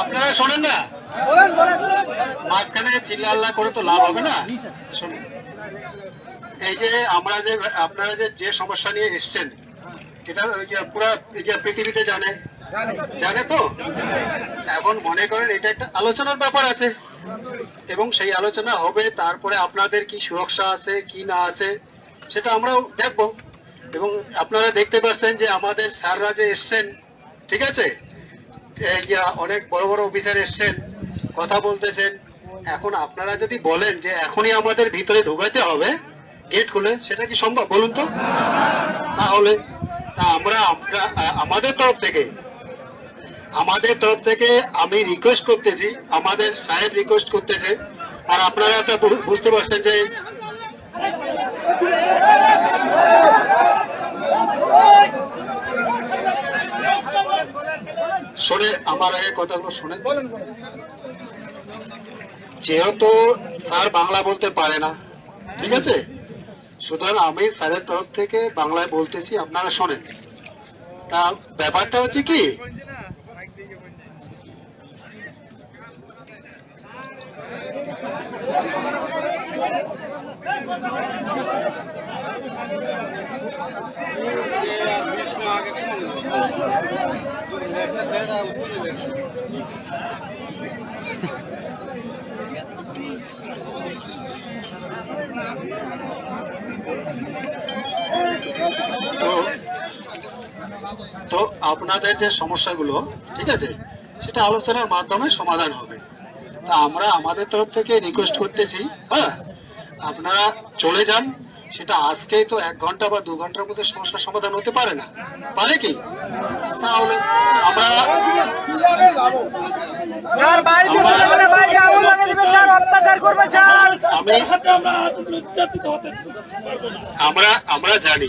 আপনারা শোনেন না? মাঝখানে চিল্লা করে তো লাভ হবে না? এই যে আমরা যে, আপনারা যে সমস্যা নিয়ে এসছেন, এটা পৃথিবীতে জানে। জানে তো? এখন মনে করেন এটা একটা আলোচনার ব্যাপার আছে। এবং সেই আলোচনা হবে, তারপরে আপনাদের কি সুরক্ষা আছে, কি না আছে, সেটা আমরাও দেখব। এবং আপনারা দেখতে পাচ্ছেন যে আমাদের স্যাররা যে এসছেন ঠিক আছে? অনেক বড় বড় অফিসার এসছেন, কথা বলতেছেন। এখন আপনারা যদি বলেন যে এখনই আমাদের ভিতরে ঢুকাইতে হবে গেট খুলে, সেটা কি সম্ভব? বলুন তো। তাহলে আমরা আমরা- আমাদের তরফ থেকে, আমাদের তরফ থেকে আমি রিকোয়েস্ট করতেছি, আমাদের সাহেব রিকোয়েস্ট করতেছে। আর আপনারা তো বুঝতে পারছেন যে শোনে, আমার আগে কথাগুলো শোনেন। যেহেতু স্যার বাংলা বলতে পারে না, ঠিক আছে? সুতরাং আমি স্যারের তরফ থেকে বাংলায় বলতেছি, আপনারা শোনেন। তা ব্যাপারটা হচ্ছে কি? তো আপনাদের যে সমস্যাগুলো, ঠিক আছে, সেটা আলোচনার মাধ্যমে সমাধান হবে। তা আমরা আমাদের তরফ থেকে রিকোয়েস্ট করতেছি হ্যাঁ? আপনারা চলে যান সেটা আজকেই তো এক ঘণ্টা বা দু ঘণ্টার মধ্যে সমস্যার সমাধান হতে পারে না। পারে কি? তাহলে আমরা আমরা আমরা জানি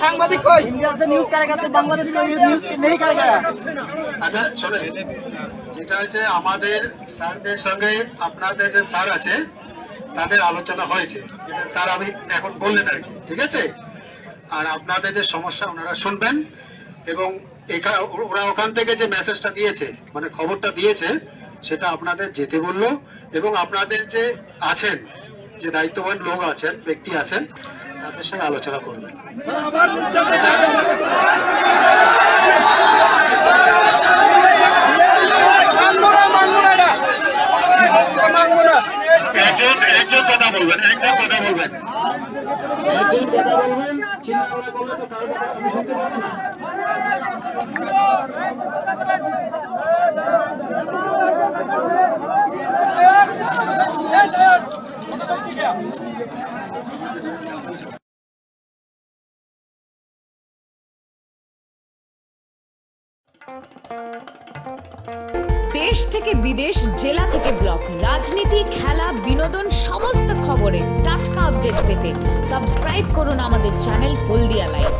সাংবাদিক কই? ইন্ডিয়াতে নিউজ বাংলাদেশ নিউজ নেই কারেগা আচ্ছা শোনেন। যেটা হচ্ছে আমাদের স্যারদের সঙ্গে আপনাদের যে স্যার আছে তাদের আলোচনা হয়েছে। স্যার আমি এখন বললেন আর কি ঠিক আছে? আর আপনাদের যে সমস্যা ওনারা শুনবেন এবং ওরা ওখান থেকে যে মেসেজটা দিয়েছে মানে খবরটা দিয়েছে, সেটা আপনাদের যেতে বলল এবং আপনাদের যে আছেন, যে দায়িত্ববান লোক আছেন, ব্যক্তি আছেন, তাদের সঙ্গে আলোচনা করবেন। একজন কথা বলবেন, একজন কথা বলবেন। দেশ থেকে বিদেশ জেলা থেকে ব্লক রাজনীতি খেলা বিনোদন সমস্ত খবরে আপডেট পেতে সাবস্ক্রাইব করুন আমাদের চ্যানেল হলদিয়া লাইভ